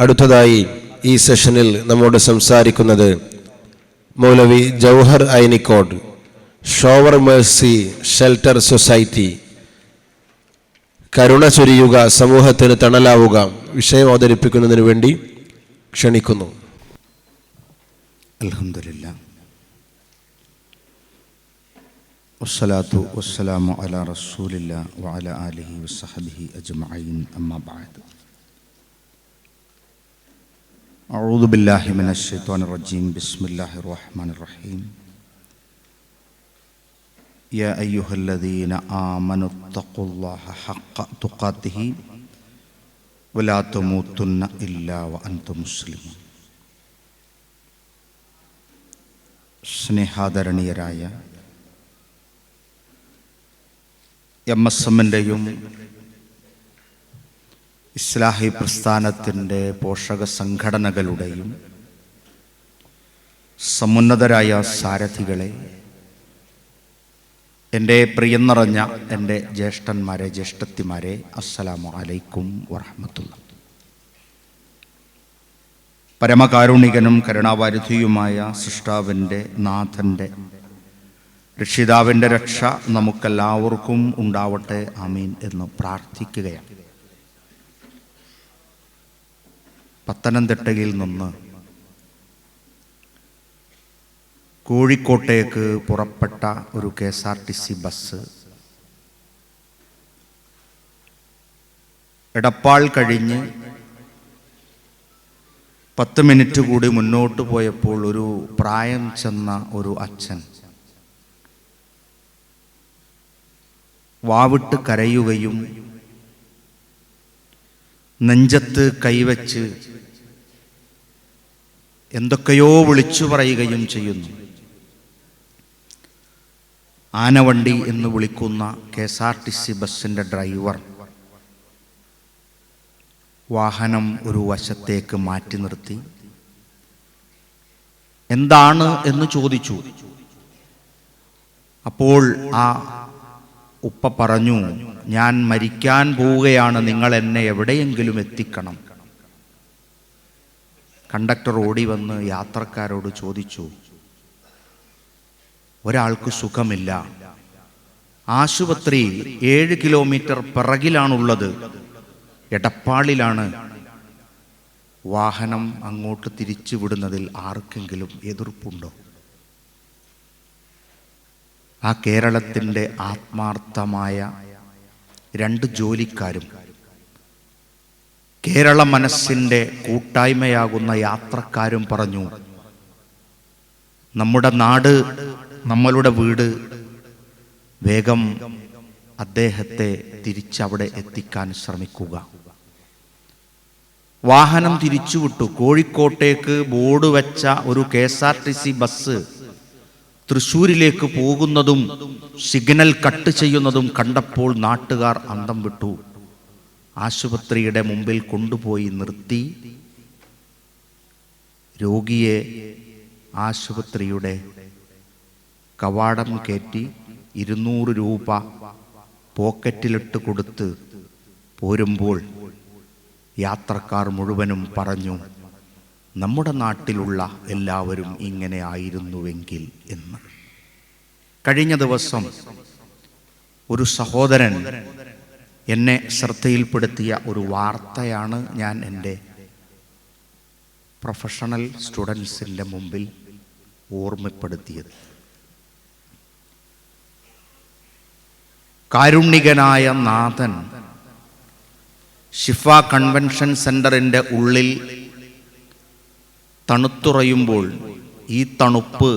അടുത്തതായി ഈ സെഷനിൽ നമ്മോട് സംസാരിക്കുന്നത് മൗലവി Jouhar Ainikode shower mercy shelter society കരുണ ചൊരിയുക സമൂഹത്തിന് തണലാവുക വിഷയം അവതരിപ്പിക്കുന്നതിന് വേണ്ടി ക്ഷണിക്കുന്നു. വസ്സലാത്തു വസ്സലാമു അലാ റസൂലില്ല വഅല ആലിഹി വസഹബിഹി അജ്മഈൻ. അമ്മാ أعوذ بالله من الشيطان الرجيم بسم الله الرحمن الرحيم يا أيها الذين آمنوا اتقوا الله حق تقاته ولا تموتن إلا وأنتم مسلمون സ്നേഹാദരണീയരായ എം എസ് എമ്മിൻ്റെയും ഇസ്ലാഹി പ്രസ്ഥാനത്തിന്റെ പോഷക സംഘടനകളുടെയും സമുന്നതരായ സാരഥികളെ എന്റെ പ്രിയം നിറഞ്ഞ എന്റെ ജ്യേഷ്ഠന്മാരെ ജ്യേഷ്ഠത്തിമാരെ അസ്സലാമു അലൈക്കും വറഹമത്തുള്ള പരമകാരുണികനും കരുണാവാരിധിയുമായ സൃഷ്ടാവിന്റെ നാഥന്റെ രക്ഷിതാവിന്റെ രക്ഷ നമുക്കെല്ലാവർക്കും ഉണ്ടാവട്ടെ ആമീൻ എന്ന് പ്രാർത്ഥിക്കുകയാണ്. പത്തനംതിട്ടയിൽ നിന്ന് കോഴിക്കോട്ടേക്ക് പുറപ്പെട്ട ഒരു K S R T C bus Edappal കഴിഞ്ഞ് പത്ത് മിനിറ്റ് കൂടി മുന്നോട്ട് പോയപ്പോൾ ഒരു പ്രായം ചെന്ന ഒരു അച്ഛൻ വാവിട്ട് കരയുകയും നെഞ്ചത്ത് കൈവച്ച് എന്തൊക്കെയോ വിളിച്ചു പറയുകയും ചെയ്യുന്നു. ആനവണ്ടി എന്ന് വിളിക്കുന്ന K S R T C ബസ്സിന്റെ ഡ്രൈവർ വാഹനം ഒരു വശത്തേക്ക് മാറ്റി നിർത്തി. എന്താണ് എന്ന് ചോദിച്ചു. അപ്പോൾ ആ ഉപ്പ പറഞ്ഞു ഞാൻ മരിക്കാൻ പോവുകയാണ് നിങ്ങൾ എന്നെ എവിടെയെങ്കിലും എത്തിക്കണം. കണ്ടക്ടർ ഓടി വന്ന് യാത്രക്കാരോട് ചോദിച്ചു ഒരാൾക്ക് സുഖമില്ല. ആശുപത്രി ഏഴ് കിലോമീറ്റർ പിറകിലാണുള്ളത്. എടപ്പാളിലാണ്. വാഹനം അങ്ങോട്ട് തിരിച്ചു വിടുന്നതിൽ ആർക്കെങ്കിലും എതിർപ്പുണ്ടോ? ആ കേരളത്തിന്റെ ആത്മാർത്ഥമായ രണ്ട് ജോലിക്കാരും കേരള മനസ്സിന്റെ കൂട്ടായ്മയാകുന്ന യാത്രക്കാരും പറഞ്ഞു നമ്മുടെ നാട് നമ്മളുടെ വീട് വേഗം അദ്ദേഹത്തെ തിരിച്ചവിടെ എത്തിക്കാൻ ശ്രമിക്കുക. വാഹനം തിരിച്ചുവിട്ടു. കോഴിക്കോട്ടേക്ക് ബോർഡ് വെച്ച ഒരു K S R T C bus തൃശ്ശൂരിലേക്ക് പോകുന്നതും സിഗ്നൽ കട്ട് ചെയ്യുന്നതും കണ്ടപ്പോൾ നാട്ടുകാർ അന്തം വിട്ടു. ആശുപത്രിയുടെ മുമ്പിൽ കൊണ്ടുപോയി നിർത്തി രോഗിയെ ആശുപത്രിയുടെ കവാടം കയറ്റി ഇരുന്നൂറ് രൂപ പോക്കറ്റിലിട്ട് കൊടുത്ത് പോരുമ്പോൾ യാത്രക്കാർ മുഴുവനും പറഞ്ഞു നമ്മുടെ നാട്ടിലുള്ള എല്ലാവരും ഇങ്ങനെ ആയിരുന്നുവെങ്കിൽ എന്ന്. കഴിഞ്ഞ ദിവസം ഒരു സഹോദരൻ എന്നെ ശ്രദ്ധയിൽപ്പെടുത്തിയ ഒരു വാർത്തയാണ് ഞാൻ എന്റെ പ്രൊഫഷണൽ സ്റ്റുഡൻസിന്റെ മുമ്പിൽ ഓർമ്മപ്പെടുത്തിയത്. കാരുണ്യകനായ നാഥൻ ഷിഫ കൺവെൻഷൻ സെന്ററിന്റെ ഉള്ളിൽ തണുത്തുറയുമ്പോൾ ഈ തണുപ്പ്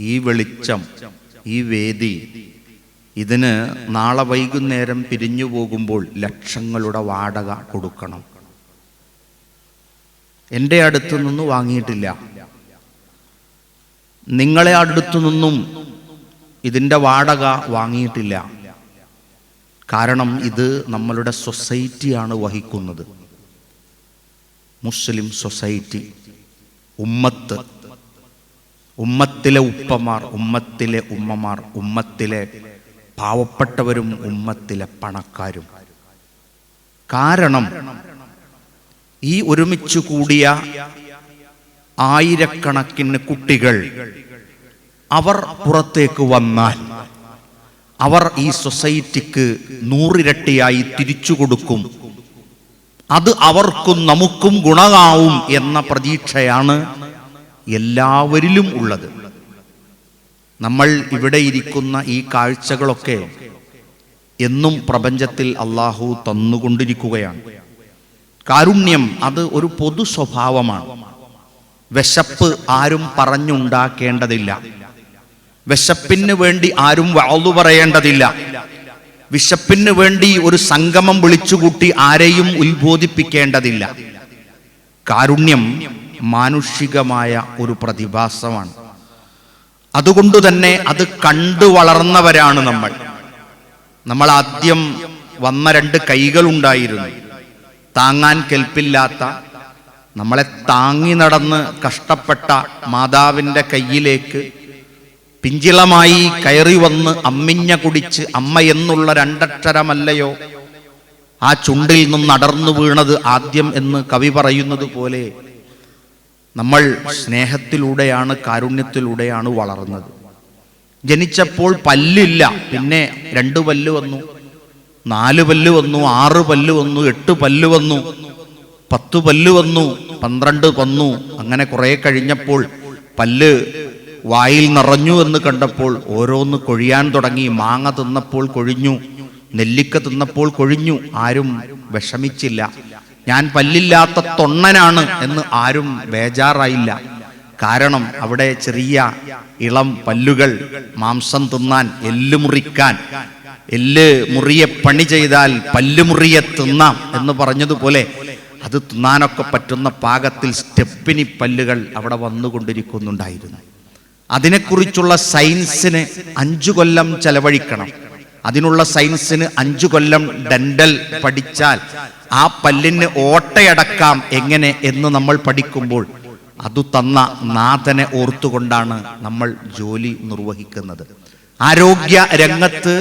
ഈ വെളിച്ചം ഈ വേദി ഇതിന് നാളെ വൈകുന്നേരം പിരിഞ്ഞു പോകുമ്പോൾ ലക്ഷങ്ങളുടെ വാടക കൊടുക്കണം. എന്റെ അടുത്തു നിന്ന് വാങ്ങിയിട്ടില്ല. നിങ്ങളെ അടുത്തു നിന്നും ഇതിന്റെ വാടക വാങ്ങിയിട്ടില്ല. കാരണം ഇത് നമ്മളുടെ സൊസൈറ്റിയാണ് വഹിക്കുന്നത്. മുസ്ലിം സൊസൈറ്റി ഉമ്മത്ത് ഉമ്മത്തിലെ ഉപ്പമാർ ഉമ്മത്തിലെ ഉമ്മമാർ ഉമ്മത്തിലെ പാവപ്പെട്ടവരും ഉമ്മത്തിലെ പണക്കാരും. കാരണം ഈ ഒരുമിച്ച് കൂടിയ ആയിരക്കണക്കിന് കുട്ടികൾ അവർ പുറത്തേക്ക് വന്നാൽ അവർ ഈ സൊസൈറ്റിക്ക് നൂറിരട്ടിയായി തിരിച്ചു കൊടുക്കും. അത് അവർക്കും നമുക്കും ഗുണമാവും എന്ന പ്രതീക്ഷയാണ് എല്ലാവരിലും ഉള്ളത്. നമ്മൾ ഇവിടെ ഇരിക്കുന്ന ഈ കാഴ്ചകളൊക്കെ എന്നും പ്രപഞ്ചത്തിൽ അള്ളാഹു തന്നുകൊണ്ടിരിക്കുകയാണ്. കാരുണ്യം അത് ഒരു പൊതു സ്വഭാവമാണ്. വിശപ്പ് ആരും പറഞ്ഞുണ്ടാക്കേണ്ടതില്ല. വിശപ്പിന് വേണ്ടി ആരും വാളു പറയേണ്ടതില്ല. വിശപ്പിന് വേണ്ടി ഒരു സംഗമം വിളിച്ചുകൂട്ടി ആരെയും ഉത്ബോധിപ്പിക്കേണ്ടതില്ല. കാരുണ്യം മാനുഷികമായ ഒരു പ്രതിഭാസമാണ്. അതുകൊണ്ട് തന്നെ അത് കണ്ടു വളർന്നവരാണ് നമ്മൾ. നമ്മൾ ആദ്യം വന്ന രണ്ട് കൈകൾ കൈകളുണ്ടായിരുന്നു. താങ്ങാൻ കെൽപ്പില്ലാത്ത നമ്മളെ താങ്ങി നടന്ന് കഷ്ടപ്പെട്ട മാതാവിന്റെ കയ്യിലേക്ക് പിഞ്ചിളമായി കയറി വന്ന് അമ്മിഞ്ഞ കുടിച്ച് അമ്മ എന്നുള്ള രണ്ടക്ഷരമല്ലയോ? ആ ചുണ്ടിൽ നിന്ന് അടർന്നു വീണത് ആദ്യം എന്ന് കവി പറയുന്നത് പോലെ നമ്മൾ സ്നേഹത്തിലൂടെയാണ് കാരുണ്യത്തിലൂടെയാണ് വളർന്നത്. ജനിച്ചപ്പോൾ പല്ലില്ല പിന്നെ രണ്ട് പല്ല് വന്നു നാല് പല്ല് വന്നു ആറ് പല്ല് വന്നു എട്ട് പല്ല് വന്നു പത്ത് പല്ല് വന്നു പന്ത്രണ്ട് വന്നു അങ്ങനെ കുറെ കഴിഞ്ഞപ്പോൾ പല്ല് വായിൽ നിറഞ്ഞു എന്ന് കണ്ടപ്പോൾ ഓരോന്ന് കൊഴിയാൻ തുടങ്ങി. മാങ്ങ തിന്നപ്പോൾ കൊഴിഞ്ഞു നെല്ലിക്ക തിന്നപ്പോൾ കൊഴിഞ്ഞു ആരും വിഷമിച്ചില്ല. ഞാൻ പല്ലില്ലാത്ത തൊണ്ണനാണ് എന്ന് ആരും ബേജാറായില്ല. കാരണം അവിടെ ചെറിയ ഇളം പല്ലുകൾ മാംസം തിന്നാൻ എല്ല് മുറിക്കാൻ. എല്ല് മുറിയെ പണി ചെയ്താൽ പല്ല് മുറിയെ തിന്നാം എന്ന് പറഞ്ഞതുപോലെ അത് തിന്നാനൊക്കെ പറ്റുന്ന പാകത്തിൽ സ്റ്റെപ്പിനി പല്ലുകൾ അവിടെ വന്നുകൊണ്ടിരിക്കുന്നുണ്ടായിരുന്നു. അതിനെക്കുറിച്ചുള്ള സയൻസിന് അഞ്ചു കൊല്ലം ചെലവഴിക്കണം. അതിനുള്ള സയൻസിന് അഞ്ചു കൊല്ലം ഡെന്റൽ പഠിച്ചാൽ ആ പല്ലിന് ഓട്ടയടക്കാം എങ്ങനെ എന്ന് നമ്മൾ പഠിക്കുമ്പോൾ അതു തന്ന നാഥനെ ഓർത്തുകൊണ്ടാണ് നമ്മൾ ജോലി നിർവഹിക്കുന്നത്. ആരോഗ്യ രംഗത്ത്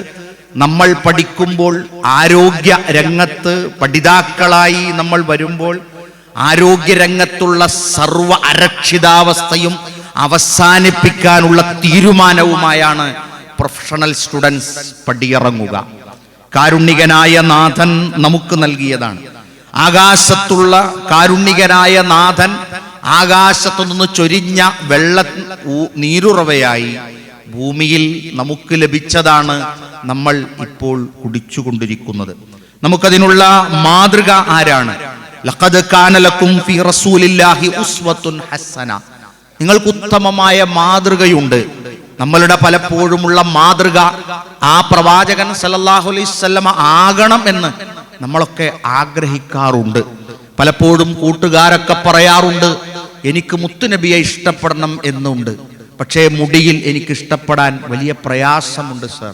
നമ്മൾ പഠിക്കുമ്പോൾ ആരോഗ്യ രംഗത്ത് പഠിതാക്കളായി നമ്മൾ വരുമ്പോൾ ആരോഗ്യ രംഗത്തുള്ള സർവ അരക്ഷിതാവസ്ഥയും അവസാനിപ്പിക്കാനുള്ള തീരുമാനവുമായാണ് പ്രൊഫഷണൽ സ്റ്റുഡൻസ് പടിയിറങ്ങുക. കാരുണ്യകനായ നാഥൻ നമുക്ക് നൽകിയതാണ്. ആകാശത്തുള്ള കാരുണ്യകനായ നാഥൻ ആകാശത്തു നിന്ന് ചൊരിഞ്ഞ വെള്ള നീരുറവയായി ഭൂമിയിൽ നമുക്ക് ലഭിച്ചതാണ് നമ്മൾ ഇപ്പോൾ കുടിച്ചുകൊണ്ടിരിക്കുന്നത്. നമുക്കതിനുള്ള മാതൃക ആരാണ്? ലഖദ് കാനലക്കും ഫി റസൂലില്ലാഹി ഉസ്വത്തുൻ ഹസന നിങ്ങൾക്ക് ഉത്തമമായ മാതൃകയുണ്ട്. നമ്മളുടെ പലപ്പോഴുമുള്ള മാതൃക ആ പ്രവാചകൻ സല്ലല്ലാഹു അലൈഹി വസല്ലമ ആകണം എന്ന് നമ്മളൊക്കെ ആഗ്രഹിക്കാറുണ്ട്. പലപ്പോഴും കൂട്ടുകാരൊക്കെ പറയാറുണ്ട് എനിക്ക് മുത്തുനബിയെ ഇഷ്ടപ്പെടണം എന്നുണ്ട്. പക്ഷേ മുടിയിൽ എനിക്ക് ഇഷ്ടപ്പെടാൻ വലിയ പ്രയാസമുണ്ട് സർ.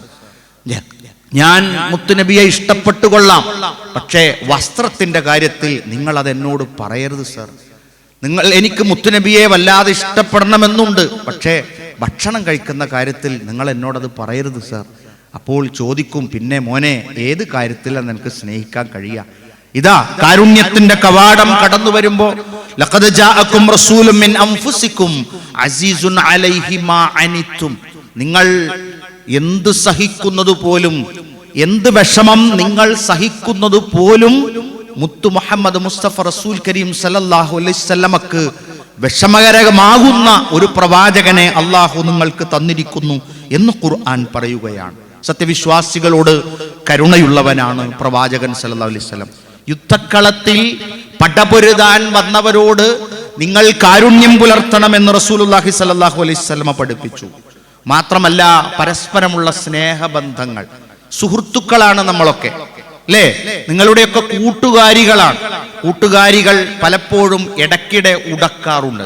ഞാൻ- മുത്തുനബിയെ ഇഷ്ടപ്പെട്ടുകൊള്ളാം പക്ഷേ വസ്ത്രത്തിന്റെ കാര്യത്തിൽ നിങ്ങൾ അതെന്നോട് പറയരുത് സർ. നിങ്ങൾ എനിക്ക് മുത്തുനബിയെ വല്ലാതെ ഇഷ്ടപ്പെടണമെന്നുണ്ട്. പക്ഷേ ഭക്ഷണം കഴിക്കുന്ന കാര്യത്തിൽ നിങ്ങൾ എന്നോടത് പറയരുത് സർ. അപ്പോൾ ചോദിക്കും പിന്നെ മോനെ ഏത് കാര്യത്തിലാണ് നിനക്ക് സ്നേഹിക്കാൻ കഴിയുക? ഇതാ കാരുണ്യത്തിന്റെ കവാടം കടന്നു വരുമ്പോ മിൻ അൻഫുസിക്കും അലൈഹി മാ അനിത്തും. നിങ്ങൾ എന്ത് സഹിക്കുന്നത് പോലും എന്ത് വിഷമം നിങ്ങൾ സഹിക്കുന്നത് പോലും മുത്തു മുഹമ്മദ് മുസ്തഫ റസൂൽ കരീം സല്ലല്ലാഹു അലൈഹി വസല്ലമക്ക് വിഷമകരമാകുന്ന ഒരു പ്രവാചകനെ അള്ളാഹു നിങ്ങൾക്ക് തന്നിരിക്കുന്നു എന്ന് ഖുർആൻ പറയുകയാണ്. സത്യവിശ്വാസികളോട് കരുണയുള്ളവനാണ് പ്രവാചകൻ സല്ലല്ലാഹു അലൈഹി വസല്ലം. യുദ്ധക്കളത്തിൽ പടപൊരുതാൻ വന്നവരോട് നിങ്ങൾ കാരുണ്യം പുലർത്തണമെന്ന് റസൂലുള്ളാഹി സല്ലാഹു അലൈഹി വസല്ലമ പഠിപ്പിച്ചു. മാത്രമല്ല പരസ്പരമുള്ള സ്നേഹബന്ധങ്ങൾ. സുഹൃത്തുക്കളാണ് നമ്മളൊക്കെ. അല്ലേ നിങ്ങളുടെയൊക്കെ കൂട്ടുകാരികളാണ്. കൂട്ടുകാരികൾ പലപ്പോഴും ഇടയ്ക്കിടെ ഉടക്കാറുണ്ട്.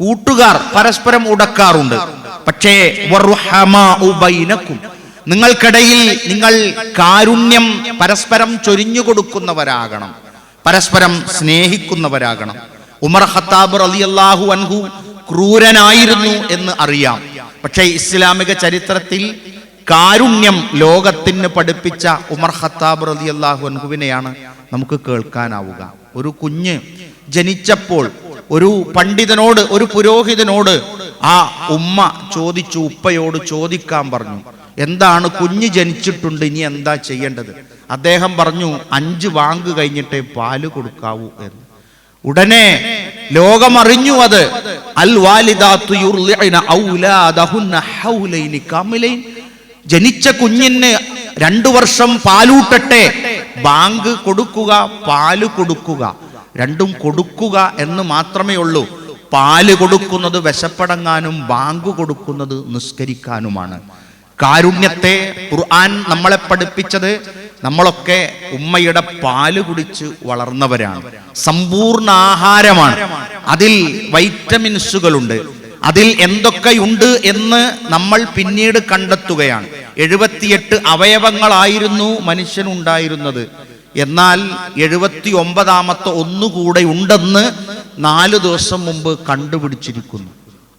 കൂട്ടുകാർ പരസ്പരം ഉടക്കാറുണ്ട്. പക്ഷേ നിങ്ങൾക്കിടയിൽ നിങ്ങൾ കാരുണ്യം പരസ്പരം ചൊരിഞ്ഞു കൊടുക്കുന്നവരാകണം. പരസ്പരം സ്നേഹിക്കുന്നവരാകണം. ഉമർ ഖത്താബ് റളിയല്ലാഹു അൻഹു ക്രൂരനായിരുന്നു എന്ന് അറിയാം. പക്ഷേ ഇസ്ലാമിക ചരിത്രത്തിൽ കാരുണ്യം ലോകത്തിന് പഠിപ്പിച്ച ഉമർ ഖത്താബ് റതി അൻഹുവിനെയാണ് നമുക്ക് കേൾക്കാനാവുക. ഒരു കുഞ്ഞ് ജനിച്ചപ്പോൾ ഒരു പണ്ഡിതനോട് ഒരു പുരോഹിതനോട് ആ ഉമ്മ ചോദിച്ചു ഉപ്പയോട് ചോദിക്കാൻ പറഞ്ഞു. എന്താണ് കുഞ്ഞ് ജനിച്ചിട്ടുണ്ട് ഇനി എന്താ ചെയ്യേണ്ടത്? അദ്ദേഹം പറഞ്ഞു അഞ്ച് വാങ്ക് കഴിഞ്ഞിട്ടേ പാൽ കൊടുക്കാവൂ എന്ന്. ഉടനെ ലോകമറിഞ്ഞു അത് അൽ വാലിദാത്തു ജനിച്ച കുഞ്ഞിന് രണ്ടു വർഷം പാലൂട്ടട്ടെ. ബാങ്ക് കൊടുക്കുക പാൽ കൊടുക്കുക. രണ്ടും കൊടുക്കുക എന്ന് മാത്രമേ ഉള്ളൂ. പാൽ കൊടുക്കുന്നത് വിശപ്പടങ്ങാനും ബാങ്ക് കൊടുക്കുന്നത് നിസ്കരിക്കാനുമാണ്. കാരുണ്യത്തെ ഖുർആൻ നമ്മളെ പഠിപ്പിച്ചത് നമ്മളൊക്കെ ഉമ്മയുടെ പാൽ കുടിച്ച് വളർന്നവരാണ്. സമ്പൂർണ ആഹാരമാണ്. അതിൽ വൈറ്റമിൻസുകളുണ്ട്. അതിൽ എന്തൊക്കെയുണ്ട് എന്ന് നമ്മൾ പിന്നീട് കണ്ടെത്തുകയാണ്. എഴുപത്തിയെട്ട് അവയവങ്ങളായിരുന്നു മനുഷ്യനുണ്ടായിരുന്നത്. എന്നാൽ എഴുപത്തി ഒമ്പതാമത്തെ ഒന്നുകൂടെ ഉണ്ടെന്ന് നാല് ദിവസം മുമ്പ് കണ്ടുപിടിച്ചിരിക്കുന്നു.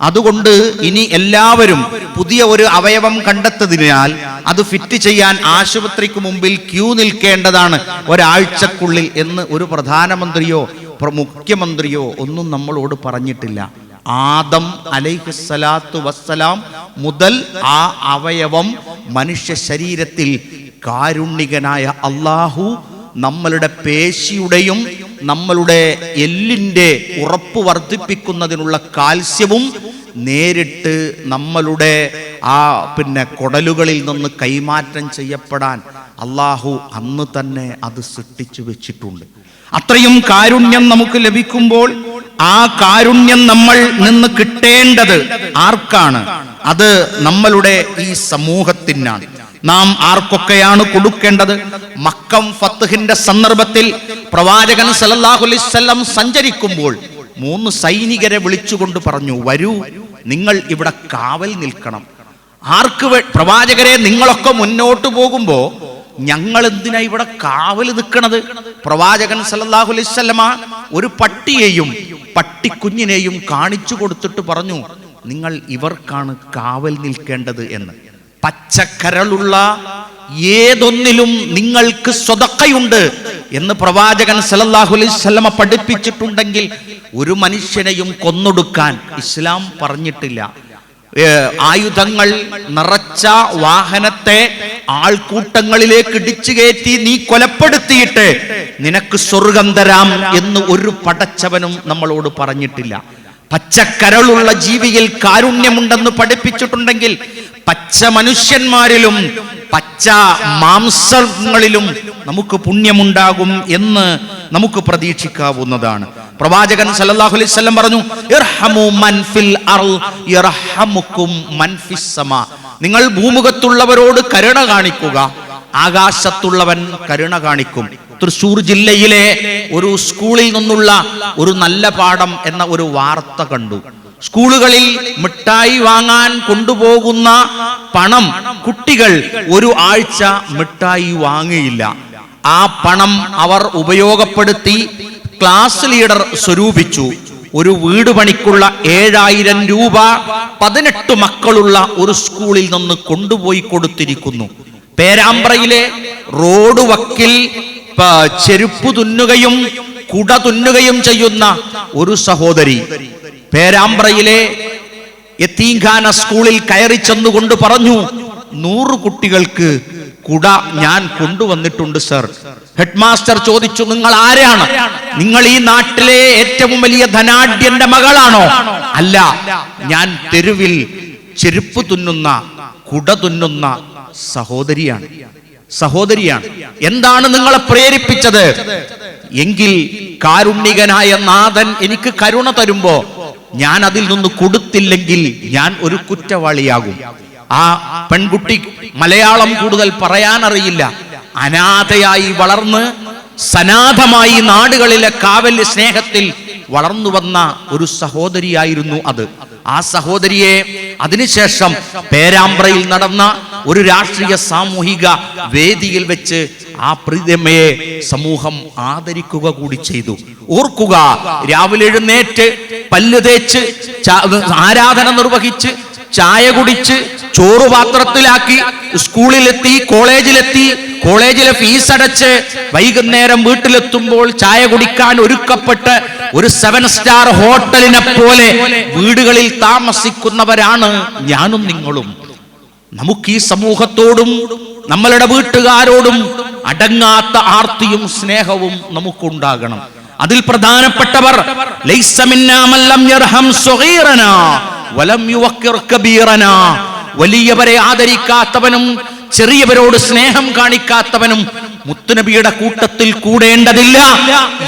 അതുകൊണ്ട് ഇനി എല്ലാവരും പുതിയ ഒരു അവയവം കണ്ടെത്തതിനാൽ അത് ഫിറ്റ് ചെയ്യാൻ ആശുപത്രിക്ക് മുമ്പിൽ ക്യൂ നിൽക്കേണ്ടതാണ് ഒരാഴ്ചക്കുള്ളിൽ എന്ന് ഒരു പ്രധാനമന്ത്രിയോ മുഖ്യമന്ത്രിയോ ഒന്നും നമ്മളോട് പറഞ്ഞിട്ടില്ല. ആദം അലൈഹിസ്സലാത്തു വസ്സലാം മുതൽ ആ അവയവം മനുഷ്യ ശരീരത്തിൽ കാരുണ്യകനായ അള്ളാഹു നമ്മളുടെ പേശിയുടെയും നമ്മളുടെ എല്ലിന്റെ ഉറപ്പ് വർദ്ധിപ്പിക്കുന്നതിനുള്ള കാൽസ്യവും നേരിട്ട് നമ്മളുടെ ആ പിന്നെ കുടലുകളിൽ നിന്ന് കൈമാറ്റം ചെയ്യപ്പെടാൻ അള്ളാഹു അന്ന് തന്നെ അത് സൃഷ്ടിച്ചു വെച്ചിട്ടുണ്ട്. അത്രയും കാരുണ്യം നമുക്ക് ലഭിക്കുമ്പോൾ ആ കാരുണ്യം നമ്മൾ നിന്ന് കിട്ടേണ്ടത് ആർക്കാണ്? അത് നമ്മളുടെ ഈ സമൂഹത്തിനാണ്. നാം ആർക്കൊക്കെയാണ് കൊടുക്കേണ്ടത്? മക്കം ഫത്തുഹിന്റെ സന്ദർഭത്തിൽ പ്രവാചകൻ വസല്ലം സഞ്ചരിക്കുമ്പോൾ മൂന്ന് സൈനികരെ വിളിച്ചുകൊണ്ട് പറഞ്ഞു വരൂ നിങ്ങൾ ഇവിടെ കാവൽ നിൽക്കണം. ആർക്ക് പ്രവാചകരെ നിങ്ങളൊക്കെ മുന്നോട്ട് പോകുമ്പോ ഞങ്ങൾ എന്തിനാ ഇവിടെ കാവൽ നിൽക്കണത്? പ്രവാചകൻ അലൈഹി ഒരു പട്ടിയെയും പട്ടിക്കുഞ്ഞിനെയും കാണിച്ചു കൊടുത്തിട്ട് പറഞ്ഞു നിങ്ങൾ ഇവർക്കാണ് കാവൽ നിൽക്കേണ്ടത് എന്ന്. പച്ചക്കരളുള്ള ഏതൊന്നിലും നിങ്ങൾക്ക് സ്വതക്കയുണ്ട് എന്ന് പ്രവാചകൻ വസല്ലമ പഠിപ്പിച്ചിട്ടുണ്ടെങ്കിൽ ഒരു മനുഷ്യനെയും കൊന്നൊടുക്കാൻ ഇസ്ലാം പറഞ്ഞിട്ടില്ല. ആയുധങ്ങൾ നിറച്ച വാഹനത്തെ ആൾക്കൂട്ടങ്ങളിലേക്ക് ഇടിച്ചു കയറ്റി നീ കൊലപ്പെടുത്തിയിട്ട് നിനക്ക് സ്വർഗം തരാം എന്ന് ഒരു പടച്ചവനും നമ്മളോട് പറഞ്ഞിട്ടില്ല. പച്ചക്കരളുള്ള ജീവിയിൽ കാരുണ്യമുണ്ടെന്ന് പഠിപ്പിച്ചിട്ടുണ്ടെങ്കിൽ പച്ച മനുഷ്യന്മാരിലും പച്ച മാംസങ്ങളിലും നമുക്ക് പുണ്യമുണ്ടാകും എന്ന് നമുക്ക് പ്രതീക്ഷിക്കാവുന്നതാണ്. പ്രവാചകൻ സല്ലല്ലാഹു അലൈഹി വസല്ലം പറഞ്ഞു ഇർഹമു മൻ ഫിൽ മൻ ഫിസ് നിങ്ങൾ ഭൂമുഖത്തുള്ളവരോട് കരുണ കാണിക്കുക ആകാശത്തുള്ളവൻ കരുണ കാണിക്കും. തൃശൂർ ജില്ലയിലെ ഒരു സ്കൂളിൽ നിന്നുള്ള ഒരു നല്ല പാഠം എന്ന ഒരു വാർത്ത കണ്ടു. സ്കൂളുകളിൽ മിഠായി വാങ്ങാൻ കൊണ്ടുപോകുന്ന പണം കുട്ടികൾ ഒരു ആഴ്ച മിഠായി വാങ്ങിയില്ല. ആ പണം അവർ ഉപയോഗപ്പെടുത്തി ക്ലാസ് ലീഡർ സ്വരൂപിച്ചു. ഒരു വീട് പണിക്കുള്ള ഏഴായിരം രൂപ പതിനെട്ട് മക്കളുള്ള ഒരു സ്കൂളിൽ നിന്ന് കൊണ്ടുപോയി കൊടുത്തിരിക്കുന്നു. പേരാമ്പ്രയിലെ റോഡ് വക്കിൽ ചെരുപ്പ് തുന്നുകയും കുട തുന്നുകയും ചെയ്യുന്ന ഒരു സഹോദരി. പേരാമ്പ്രയിലെ എത്തീങ്കാന സ്കൂളിൽ കയറി ചെന്നുകൊണ്ട് പറഞ്ഞു നൂറ് കുട്ടികൾക്ക് കുട ഞാൻ കൊണ്ടുവന്നിട്ടുണ്ട് സർ. ഹെഡ് മാസ്റ്റർ ചോദിച്ചു നിങ്ങൾ ആരാണ്? നിങ്ങൾ ഈ നാട്ടിലെ ഏറ്റവും വലിയ ധനാഢ്യന്റെ മകളാണോ? അല്ല ഞാൻ തെരുവിൽ ചെരുപ്പ് തുന്നുന്ന കുട തുന്നുന്ന സഹോദരിയാണ്. സഹോദരിയാണ്. എന്താണ് നിങ്ങളെ പ്രേരിപ്പിച്ചത്? എങ്കിൽ കാരുണ്യകനായ നാഥൻ എനിക്ക് കരുണ തരുമ്പോ ഞാൻ അതിൽ നിന്ന് കൊടുത്തില്ലെങ്കിൽ ഞാൻ ഒരു കുറ്റവാളിയാകും. ആ പെൺകുട്ടി മലയാളം കൂടുതൽ പറയാൻ അറിയില്ല അനാഥയായി വളർന്ന് സനാഥമായി നാടുകളിലെ കാവല്യ സ്നേഹത്തിൽ വളർന്നു വന്ന ഒരു സഹോദരിയായിരുന്നു അത്. ആ സഹോദരിയെ അതിനുശേഷം പേരാമ്പ്രയിൽ നടന്ന ഒരു രാഷ്ട്രീയ സാമൂഹിക വേദിയിൽ വെച്ച് ആ പ്രീതമ്മയെ സമൂഹം ആദരിക്കുക കൂടി ചെയ്തു. ഓർക്കുക രാവിലെ എഴുന്നേറ്റ് പല്ല് തേച്ച് ആരാധന നിർവഹിച്ച് ചായ കുടിച്ച് ചോറ് പാത്രത്തിലാക്കി സ്കൂളിലെത്തി കോളേജിലെത്തി കോളേജിലെ ഫീസ് അടച്ച് വൈകുന്നേരം വീട്ടിലെത്തുമ്പോൾ ചായ കുടിക്കാൻ ഒരുക്കപ്പെട്ട് ഒരു സെവൻ സ്റ്റാർ ഹോട്ടലിനെ പോലെ വീടുകളിൽ താമസിക്കുന്നവരാണ് ഞാനും നിങ്ങളും. നമുക്ക് ഈ സമൂഹത്തോടും നമ്മളുടെ വീട്ടുകാരോടും അടങ്ങാത്ത ആർത്തിയും സ്നേഹവും നമുക്കുണ്ടാകണം. അതിൽ പ്രധാനപ്പെട്ടവർ ലൈസ മിന്നാ മൻ യർഹം സ്വഗീറനാ വലം കബീറനാ. വലിയവരെ ആദരിക്കാത്തവനും ചെറിയവരോട് സ്നേഹം കാണിക്കാത്തവനും മുത്തുനബിയുടെ കൂട്ടത്തിൽ കൂടേണ്ടതില്ല.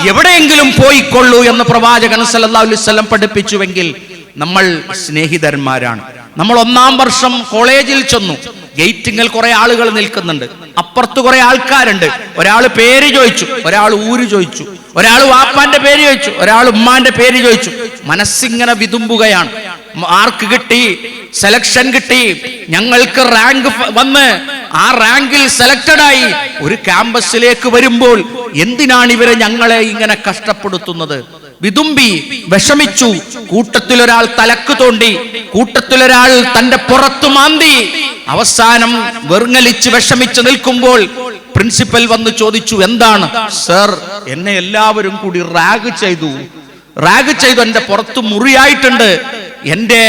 എവിടെയെങ്കിലും പോയിക്കൊള്ളൂ എന്ന് പ്രവാചകൻ സല്ലല്ലാഹു അലൈഹി വസല്ലം പഠിപ്പിച്ചുവെങ്കിൽ നമ്മൾ സ്നേഹിതന്മാരാണ്. നമ്മൾ ഒന്നാം വർഷം കോളേജിൽ ചെന്നു. ഗേറ്റിങ്ങിൽ കുറെ ആളുകൾ നിൽക്കുന്നുണ്ട്. അപ്പുറത്ത് കുറെ ആൾക്കാരുണ്ട്. ഒരാൾ പേര് ചോദിച്ചു. ഒരാൾ ഊര് ചോദിച്ചു. ഒരാൾ വാപ്പാന്റെ പേര് ചോദിച്ചു. ഒരാൾ ഉമ്മാന്റെ പേര് ചോദിച്ചു. മനസ്സിങ്ങനെ വിതുമ്പുകയാണ്. മാർക്ക് കിട്ടി സെലക്ഷൻ കിട്ടി ഞങ്ങൾക്ക് റാങ്ക് വന്ന്. ആ റാങ്കിൽ സെലക്റ്റഡ് ആയി ഒരു ക്യാമ്പസിലേക്ക് വരുമ്പോൾ എന്തിനാണ് ഇവരെ ഞങ്ങളെ ഇങ്ങനെ കഷ്ടപ്പെടുത്തുന്നത്? വിതുമ്പി വിഷമിച്ചു. കൂട്ടത്തിലൊരാൾ തലക്ക് തോണ്ടി കൂട്ടത്തിലൊരാൾ തന്റെ പുറത്തു മാന്തി. അവസാനം വെറുങ്ങലിച്ച് വിഷമിച്ച് നിൽക്കുമ്പോൾ പ്രിൻസിപ്പൽ വന്ന് ചോദിച്ചു എന്താണ്? സർ എന്നെ എല്ലാവരും കൂടി റാഗ് ചെയ്തു. റാഗ് ചെയ്തു എന്റെ പുറത്ത് മുറിയായിട്ടുണ്ട്. എന്റെ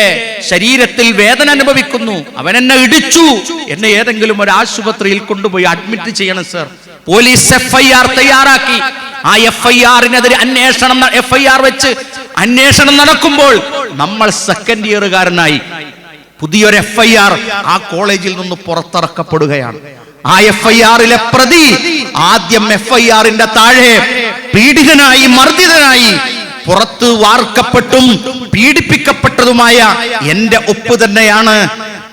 ശരീരത്തിൽ വേദന അനുഭവിക്കുന്നു. അവൻ എന്നെ ഇടിച്ചു. എന്നെ ഏതെങ്കിലും ഒരു ആശുപത്രിയിൽ കൊണ്ടുപോയി അഡ്മിറ്റ് ചെയ്യണം sir police F I R തയ്യാറാക്കി. ആ എഫ് ഐ ആറിനെതിരെ അന്വേഷണം എഫ് ഐ ആർ വെച്ച് അന്വേഷണം നടക്കുമ്പോൾ നമ്മൾ സെക്കൻഡ് ഇയറുകാരനായി പുതിയൊരു എഫ് ഐ ആർ ആ കോളേജിൽ നിന്ന് പുറത്തിറക്കപ്പെടുകയാണ്. ആ എഫ് ഐ ആറിലെ പ്രതി ആദ്യം എഫ് ഐ ആറിന്റെ താഴെ പീഡിതനായി മർദ്ദിതനായി പുറത്ത് വാർക്കപ്പെട്ടും പീഡിപ്പിക്കപ്പെട്ടതുമായ എന്റെ ഒപ്പ് തന്നെയാണ്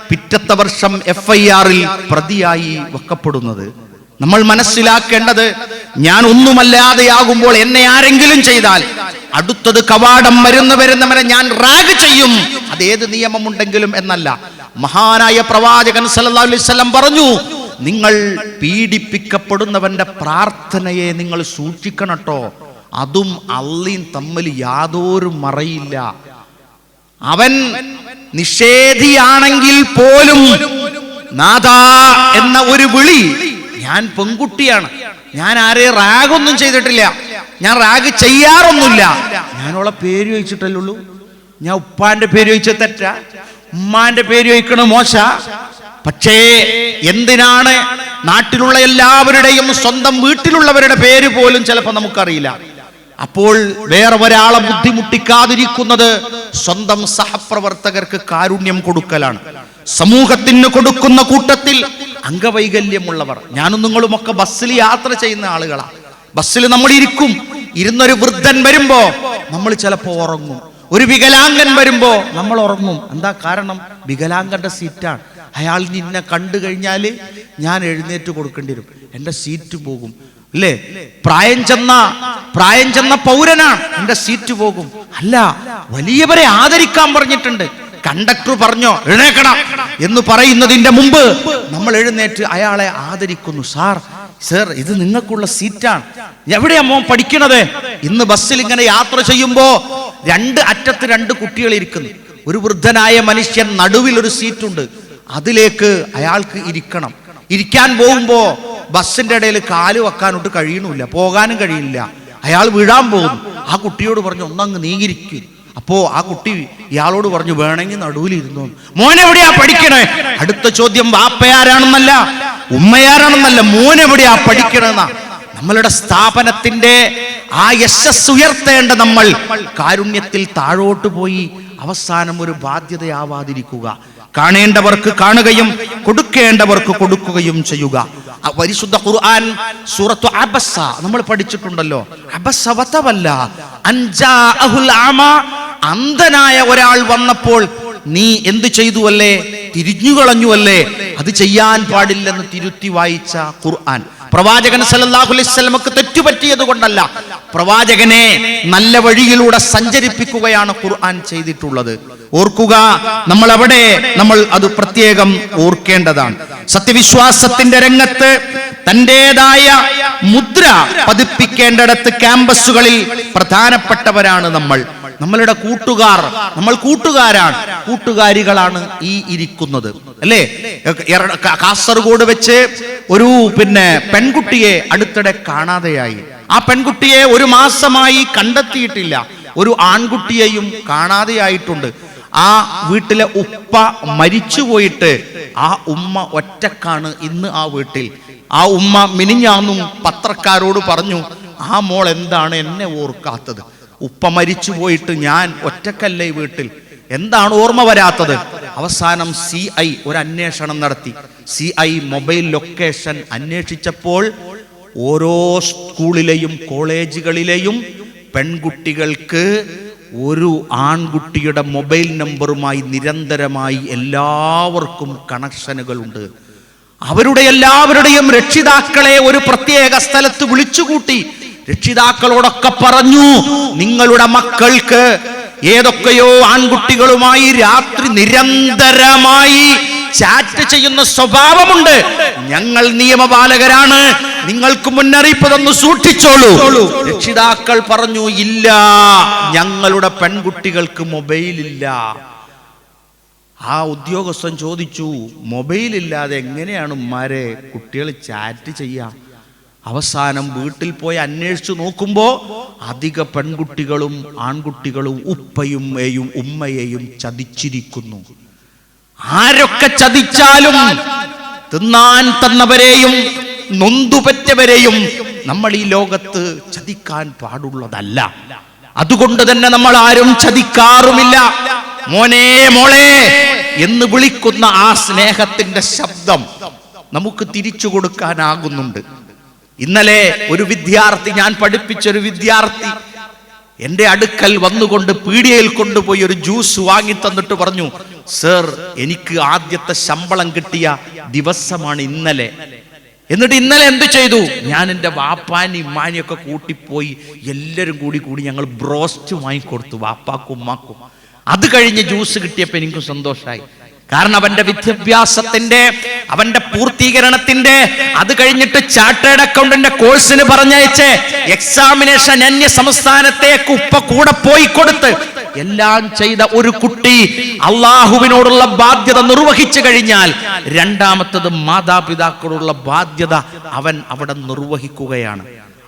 പിറ്റത്തെ വർഷം എഫ് ഐ ആറിൽ പ്രതിയായി വെക്കപ്പെടുന്നത്. നമ്മൾ മനസ്സിലാക്കേണ്ടത് ഞാൻ ഒന്നുമല്ലാതെയാകുമ്പോൾ എന്നെ ആരെങ്കിലും ചെയ്താൽ അടുത്തത് കവാടം മരുന്ന് വരുന്നവരെ ഞാൻ റാഗ് ചെയ്യും. അത് ഏത് നിയമമുണ്ടെങ്കിലും എന്നല്ല. മഹാനായ പ്രവാചകൻ വസല്ലം പറഞ്ഞു നിങ്ങൾ പീഡിപ്പിക്കപ്പെടുന്നവന്റെ പ്രാർത്ഥനയെ നിങ്ങൾ സൂക്ഷിക്കണട്ടോ. അതും അള്ളിയും തമ്മിൽ യാതൊരു മറയില്ല. അവൻ നിഷേധിയാണെങ്കിൽ പോലും നാദാ എന്ന ഒരു വിളി ഞാൻ പെൺകുട്ടിയാണ്. ഞാൻ ആരെ റാഗൊന്നും ചെയ്തിട്ടില്ല. ഞാൻ റാഗ് ചെയ്യാറൊന്നുമില്ല. ഞാനോളെ പേര് ചോദിച്ചിട്ടല്ലുള്ളൂ ഞാൻ ഉപ്പാന്റെ പേര് ചോദിച്ച തെറ്റ? ഉമ്മാന്റെ പേര് ചോദിക്കണ മോശ? പക്ഷേ എന്തിനാണ് നാട്ടിലുള്ള എല്ലാവരുടെയും സ്വന്തം വീട്ടിലുള്ളവരുടെ പേര് പോലും ചിലപ്പോൾ നമുക്കറിയില്ല. അപ്പോൾ വേറെ ഒരാളെ ബുദ്ധിമുട്ടിക്കാതിരിക്കുന്നത് സ്വന്തം സഹപ്രവർത്തകർക്ക് കാരുണ്യം കൊടുക്കലാണ്. സമൂഹത്തിന് കൊടുക്കുന്ന കൂട്ടത്തിൽ അംഗവൈകല്യമുള്ളവർ. ഞാനും നിങ്ങളുമൊക്കെ ബസ്സിൽ യാത്ര ചെയ്യുന്ന ആളുകളാണ് ബസ്സിൽ നമ്മൾ ഇരിക്കും. ഇരുന്നൊരു വൃദ്ധൻ വരുമ്പോ നമ്മൾ ചിലപ്പോ ഉറങ്ങും. ഒരു വികലാംഗൻ വരുമ്പോ നമ്മൾ ഉറങ്ങും. എന്താ കാരണം? വികലാംഗന്റെ സീറ്റാണ്. അയാൾ നിന്നെ കണ്ടു കഴിഞ്ഞാൽ ഞാൻ എഴുന്നേറ്റ് കൊടുക്കേണ്ടി വരും. എന്റെ സീറ്റ് പോകും. അല്ലേ പ്രായം ചെന്ന പ്രായം ചെന്ന പൗരനാണ് എന്റെ സീറ്റ് പോകും. അല്ല വലിയവരെ ആദരിക്കാൻ പറഞ്ഞിട്ടുണ്ട്. കണ്ടക്ടർ പറഞ്ഞോ എഴുന്നേക്കണം എന്ന് പറയുന്നതിന്റെ മുമ്പ് നമ്മൾ എഴുന്നേറ്റ് അയാളെ ആദരിക്കുന്നു. സാർ സർ ഇത് നിങ്ങൾക്കുള്ള സീറ്റാണ് എവിടെയാ മോൻ പഠിക്കണത്? ഇന്ന് ബസ്സിൽ ഇങ്ങനെ യാത്ര ചെയ്യുമ്പോ രണ്ട് അറ്റത്ത് രണ്ട് കുട്ടികൾ ഇരിക്കുന്നു. ഒരു വൃദ്ധനായ മനുഷ്യൻ നടുവിൽ ഒരു സീറ്റുണ്ട് അതിലേക്ക് അയാൾക്ക് ഇരിക്കണം. ഇരിക്കാൻ പോകുമ്പോ ബസ്സിന്റെ ഇടയിൽ കാൽ വെക്കാനോട്ട് കഴിയണില്ല പോകാനും കഴിയില്ല. അയാൾ വീഴാൻ പോകുന്നു ആ കുട്ടിയോട് പറഞ്ഞു ഒന്നങ്ങ് നീങ്ങിരിക്കും അപ്പോ ആ കുട്ടി ഇയാളോട് പറഞ്ഞു വേണമെങ്കിൽ നടുവിലിരുന്നു. മോൻ എവിടെയാ പഠിക്കണേ? അടുത്ത ചോദ്യം വാപ്പയാരാണെന്നല്ല ഉമ്മയാരാണെന്നല്ല മോൻ എവിടെയാ പഠിക്കണെന്നാ. നമ്മളുടെ സ്ഥാപനത്തിന്റെ ആ യശസ് ഉയർത്തേണ്ട നമ്മൾ കാരുണ്യത്തിൽ താഴോട്ട് പോയി അവസാനം ഒരു ബാധ്യതയാവാതിരിക്കുക. കാണേണ്ടവർക്ക് കാണുകയും കൊടുക്കേണ്ടവർക്ക് കൊടുക്കുകയും ചെയ്യുക. പരിശുദ്ധ ഖുർആൻ സൂറത്തു അബസ നമ്മൾ പഠിച്ചിട്ടുണ്ടല്ലോ. അബസവതവല്ല അൻജാഅഹുൽ ആമ അന്ധനായ ഒരാൾ വന്നപ്പോൾ നീ എന്ത് ചെയ്തു അല്ലേ തിരിഞ്ഞു കളഞ്ഞുവല്ലേ അത് ചെയ്യാൻ പാടില്ലെന്ന് തിരുത്തി വായിച്ച ഖുർആൻ. പ്രവാചകൻ സല്ലല്ലാഹു അലൈഹി വസല്ലമക്ക് തെറ്റുപറ്റിയത് കൊണ്ടല്ല. പ്രവാചകനെ നല്ല വഴിയിലൂടെ സഞ്ചരിപ്പിക്കുകയാണ് ഖുർആൻ ചെയ്തിട്ടുള്ളത്. ഓർക്കുക നമ്മൾ അവിടെ നമ്മൾ അത് പ്രത്യേകം ഓർക്കേണ്ടതാണ്. സത്യവിശ്വാസത്തിന്റെ രംഗത്ത് തന്റേതായ മുദ്ര പതിപ്പിക്കേണ്ടടത്ത് ക്യാമ്പസുകളിൽ പ്രധാനപ്പെട്ടവരാണ് നമ്മൾ. നമ്മളുടെ കൂട്ടുകാർ നമ്മൾ കൂട്ടുകാരാണ്. കൂട്ടുകാരികളാണ് ഈ ഇരിക്കുന്നത്. അല്ലേ? കാസർഗോഡ് വെച്ച് ഒരു പിന്നെ പെൺകുട്ടിയെ അടുത്തിടെ കാണാതെയായി. ആ പെൺകുട്ടിയെ ഒരു മാസമായി കണ്ടെത്തിയിട്ടില്ല. ഒരു ആൺകുട്ടിയെയും കാണാതെയായിട്ടുണ്ട്. ആ വീട്ടിലെ ഉപ്പ മരിച്ചുപോയിട്ട് ആ ഉമ്മ ഒറ്റക്കാണ് ഇന്ന് ആ വീട്ടിൽ. ആ ഉമ്മ മിനിഞ്ഞാന്നും പത്രക്കാരോട് പറഞ്ഞു ആ മോൾ എന്താണ് എന്നെ ഓർക്കാത്തത്? ഉപ്പ മരിച്ചു പോയിട്ട് ഞാൻ ഒറ്റക്കല്ലേ വീട്ടിൽ? എന്താണ് ഓർമ്മ വരാത്തത്? അവസാനം സി ഐ ഒരു അന്വേഷണം നടത്തി. സി ഐ മൊബൈൽ ലൊക്കേഷൻ അന്വേഷിച്ചപ്പോൾ ഓരോ സ്കൂളിലെയും കോളേജുകളിലെയും പെൺകുട്ടികൾക്ക് ഒരു ആൺകുട്ടിയുടെ മൊബൈൽ നമ്പറുമായി നിരന്തരമായി എല്ലാവർക്കും കണക്ഷനുകളുണ്ട്. അവരുടെ എല്ലാവരുടെയും രക്ഷിതാക്കളെ ഒരു പ്രത്യേക സ്ഥലത്ത് വിളിച്ചുകൂട്ടി. രക്ഷിതാക്കളോടൊക്കെ പറഞ്ഞു നിങ്ങളുടെ മക്കൾക്ക് ഏതൊക്കെയോ ആൺകുട്ടികളുമായി രാത്രി നിരന്തരമായി ചാറ്റ് ചെയ്യുന്ന സ്വഭാവമുണ്ട്. ഞങ്ങൾ നിയമപാലകരാണ്. നിങ്ങൾക്ക് മുന്നറിയിപ്പ് തന്നു സൂക്ഷിച്ചോളൂ. രക്ഷിതാക്കൾ പറഞ്ഞു ഇല്ല ഞങ്ങളുടെ പെൺകുട്ടികൾക്ക് മൊബൈൽ ഇല്ല ആ ഉദ്യോഗസ്ഥൻ ചോദിച്ചു മൊബൈൽ ഇല്ലാതെ എങ്ങനെയാണ് ഉമ്മാരെ കുട്ടികൾ ചാറ്റ് ചെയ്യാ? അവസാനം വീട്ടിൽ പോയി അന്വേഷിച്ചു നോക്കുമ്പോൾ അധിക പെൺകുട്ടികളും ആൺകുട്ടികളും ഉപ്പയുമ്മയും ഉമ്മയെയും ചതിച്ചിരിക്കുന്നു. ആരൊക്കെ ചതിച്ചാലും തിന്നാൻ തന്നവരെയും നൊന്തുപറ്റവരെയും നമ്മൾ ഈ ലോകത്ത് ചതിക്കാൻ പാടുള്ളതല്ല. അതുകൊണ്ട് തന്നെ നമ്മൾ ആരും ചതിക്കാറുമില്ല. മോനെ മോളെ എന്ന് വിളിക്കുന്ന ആ സ്നേഹത്തിന്റെ ശബ്ദം നമുക്ക് തിരിച്ചു കൊടുക്കാനാകുന്നുണ്ട്. ഇന്നലെ ഒരു വിദ്യാർത്ഥി ഞാൻ പഠിപ്പിച്ചൊരു വിദ്യാർത്ഥി എന്റെ അടുക്കൽ വന്നുകൊണ്ട് പീഡിയയിൽ കൊണ്ടുപോയി ഒരു ജ്യൂസ് വാങ്ങി തന്നിട്ട് പറഞ്ഞു സർ എനിക്ക് ആദ്യത്തെ ശമ്പളം കിട്ടിയ ദിവസമാണ് ഇന്നലെ. എന്നിട്ട് ഇന്നലെ എന്ത് ചെയ്തു? ഞാൻ എന്റെ വാപ്പാനി ഇമ്മാനിയൊക്കെ കൂട്ടിപ്പോയി എല്ലാവരും കൂടി കൂടി ഞങ്ങൾ ബ്രോസ്റ്റ് വാങ്ങിക്കൊടുത്തു വാപ്പാക്കും ഉമ്മാക്കും. അത് കഴിഞ്ഞ് ജ്യൂസ് കിട്ടിയപ്പോൾ എനിക്കും സന്തോഷമായി കാരണം അവന്റെ വിദ്യാഭ്യാസത്തിന്റെ അവന്റെ പൂർത്തീകരണത്തിന്റെ അത് കഴിഞ്ഞിട്ട് ചാർട്ടേഡ് അക്കൗണ്ടിന്റെ കോഴ്സിന് പറഞ്ഞയച്ച് എക്സാമിനേഷൻ അന്യ സംസ്ഥാനത്തേക്ക് ഉപ്പ കൂടെ പോയി കൊടുത്ത് എല്ലാം ചെയ്ത ഒരു കുട്ടി അള്ളാഹുവിനോടുള്ള ബാധ്യത നിർവഹിച്ചു കഴിഞ്ഞാൽ രണ്ടാമത്തത് മാതാപിതാക്കളോടുള്ള ബാധ്യത അവൻ അവിടെ നിർവഹിക്കുകയാണ്.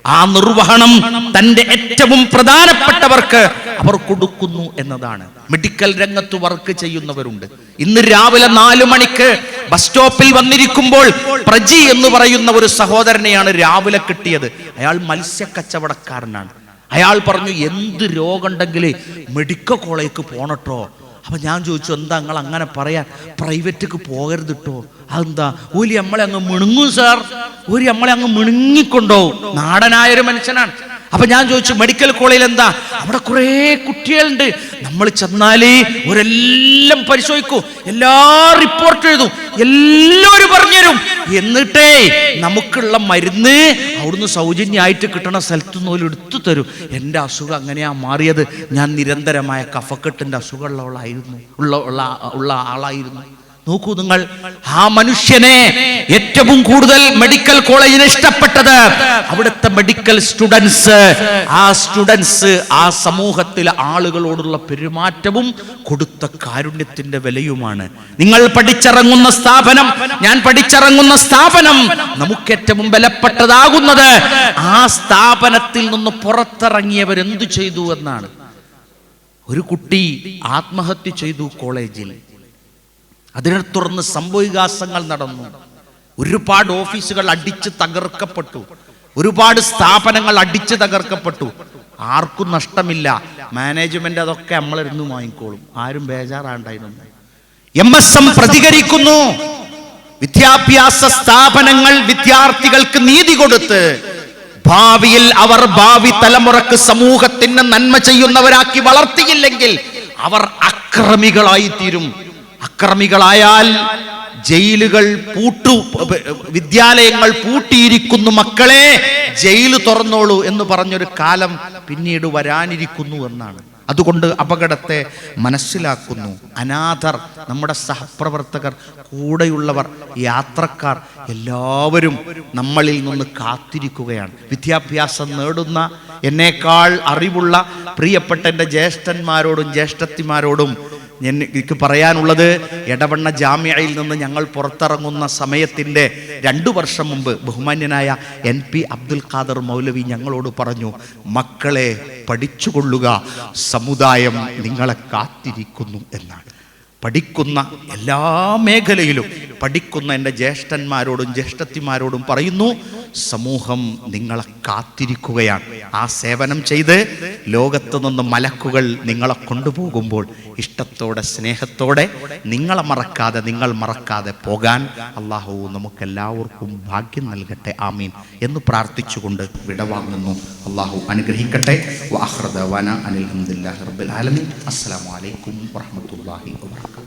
ആ നിർവഹണം തന്റെ ഏറ്റവും പ്രധാനപ്പെട്ടവർക്ക് അവർ കൊടുക്കുന്നു എന്നതാണ്. മെഡിക്കൽ രംഗത്ത് വർക്ക് ചെയ്യുന്നവരുണ്ട്. ഇന്ന് രാവിലെ നാലു മണിക്ക് ബസ് സ്റ്റോപ്പിൽ വന്നിരിക്കുമ്പോൾ പ്രജി എന്ന് പറയുന്ന ഒരു സഹോദരനെയാണ് രാവിലെ കിട്ടിയത്. അയാൾ മത്സ്യ കച്ചവടക്കാരനാണ് അയാൾ പറഞ്ഞു എന്ത് രോഗമുണ്ടെങ്കിൽ മെഡിക്കൽ കോളേജ് പോണട്ടോ? അപ്പൊ ഞാൻ ചോദിച്ചു എന്താ നിങ്ങൾ അങ്ങനെ പറയാൻ പ്രൈവറ്റിക്ക് പോകരുത് അതെന്താ? ഒരു നമ്മളെ അങ്ങ് മിണുങ്ങും സാർ. ഒരു നമ്മളെ അങ്ങ് മിണുങ്ങിക്കൊണ്ടോ നാടനായ ഒരു മനുഷ്യനാണ്. അപ്പൊ ഞാൻ ചോദിച്ചു മെഡിക്കൽ കോളേജിൽ എന്താ? അവിടെ കുറേ കുട്ടികളുണ്ട്. നമ്മൾ ചെന്നാലേ ഒരെല്ലാം പരിശോധിക്കൂ. എല്ലാ റിപ്പോർട്ട് എഴുതും. എല്ലാവരും പറഞ്ഞുതരും. എന്നിട്ടേ നമുക്കുള്ള മരുന്ന് അവിടുന്ന് സൗജന്യമായിട്ട് കിട്ടണ സ്ഥലത്തു നിന്ന് എടുത്തു തരും. എന്റെ അസുഖം അങ്ങനെയാ മാറിയത്. ഞാൻ നിരന്തരമായ കഫക്കെട്ടിന്റെ അസുഖമുള്ളവളായിരുന്നു. ഉള്ള ഉള്ള ഉള്ള ആളായിരുന്നു. നോക്കൂ നിങ്ങൾ ആ മനുഷ്യനെ ഏറ്റവും കൂടുതൽ മെഡിക്കൽ കോളേജിന് ഇഷ്ടപ്പെട്ടത് മെഡിക്കൽ സ്റ്റുഡൻസ് ആ സ്റ്റുഡൻസ് ആ സമൂഹത്തിലെ ആളുകളോടുള്ള പെരുമാറ്റവും കൊടുത്ത കാരുണ്യത്തിന്റെ വിലയുമാണ്. നിങ്ങൾ പഠിച്ചിറങ്ങുന്ന സ്ഥാപനം ഞാൻ പഠിച്ചിറങ്ങുന്ന സ്ഥാപനം നമുക്ക് ഏറ്റവും ബലപ്പെട്ടതാകുന്നത് ആ സ്ഥാപനത്തിൽ നിന്ന് പുറത്തിറങ്ങിയവർ എന്തു ചെയ്തു എന്നാണ്. ഒരു കുട്ടി ആത്മഹത്യ ചെയ്തു കോളേജിൽ. അതിനെ തുടർന്ന് സംഭവവികാസങ്ങൾ നടന്നു. ഒരുപാട് ഓഫീസുകൾ അടിച്ച് തകർക്കപ്പെട്ടു. ഒരുപാട് സ്ഥാപനങ്ങൾ അടിച്ചു തകർക്കപ്പെട്ടു. ആർക്കും നഷ്ടമില്ല. മാനേജ്മെന്റ് അതൊക്കെ നമ്മളിരുന്ന് വാങ്ങിക്കോളും. ആരും ബേജാറാണ്ടായിരുന്നു എം എസ് എം പ്രതികരിക്കുന്നു. വിദ്യാഭ്യാസ സ്ഥാപനങ്ങൾ വിദ്യാർത്ഥികൾക്ക് നീതി കൊടുത്ത് ഭാവിയിൽ അവർ ഭാവി തലമുറയ്ക്ക് സമൂഹത്തിന് നന്മ ചെയ്യുന്നവരാക്കി വളർത്തിയില്ലെങ്കിൽ അവർ അക്രമികളായി തീരും അക്രമികളായാൽ ജയിലുകൾ പൂട്ടു വിദ്യാലയങ്ങൾ പൂട്ടിയിരിക്കുന്നു മക്കളെ ജയിൽ തുറന്നോളൂ എന്ന് പറഞ്ഞൊരു കാലം പിന്നീട് വരാനിരിക്കുന്നു എന്നാണ്. അതുകൊണ്ട് അപകടത്തെ മനസ്സിലാക്കുന്നു. അനാഥർ നമ്മുടെ സഹപ്രവർത്തകർ കൂടെയുള്ളവർ യാത്രക്കാർ എല്ലാവരും നമ്മളിൽ നിന്ന് കാത്തിരിക്കുകയാണ്. വിദ്യാഭ്യാസം നേടുന്ന എന്നേക്കാൾ അറിവുള്ള പ്രിയപ്പെട്ട എന്റെ ജ്യേഷ്ഠന്മാരോടും ജ്യേഷ്ഠത്തിമാരോടും എനിക്ക് പറയാനുള്ളത് എടവണ്ണ ജാമ്യയിൽ നിന്ന് ഞങ്ങൾ പുറത്തിറങ്ങുന്ന സമയത്തിന്റെ രണ്ടു വർഷം മുമ്പ് ബഹുമാന്യനായ എൻ പി അബ്ദുൽ ഖാദർ മൗലവി ഞങ്ങളോട് പറഞ്ഞു മക്കളെ പഠിച്ചുകൊള്ളുക സമുദായം നിങ്ങളെ കാത്തിരിക്കുന്നു എന്നാണ്. പഠിക്കുന്ന എല്ലാ മേഖലയിലും പഠിക്കുന്ന എന്റെ ജ്യേഷ്ഠന്മാരോടും ജ്യേഷ്ഠത്തിമാരോടും പറയുന്നു സമൂഹം നിങ്ങളെ കാത്തിരിക്കുകയാണ്. ആ സേവനം ചെയ്ത് ലോകത്ത് നിന്ന് മലക്കുകൾ നിങ്ങളെ കൊണ്ടുപോകുമ്പോൾ ഇഷ്ടത്തോടെ സ്നേഹത്തോടെ നിങ്ങളെ മറക്കാതെ നിങ്ങൾ മറക്കാതെ പോകാൻ അള്ളാഹു നമുക്കെല്ലാവർക്കും ഭാഗ്യം നൽകട്ടെ. ആമീൻ. എന്ന് പ്രാർത്ഥിച്ചുകൊണ്ട് വിടവാങ്ങുന്നു അള്ളാഹു അനുഗ്രഹിക്കട്ടെ. വാഹൃദ വന അനിൽ റബ്ബിൽ ആലമീൻ. വറഹ്മത്തുള്ളാഹി വബറകാതുഹു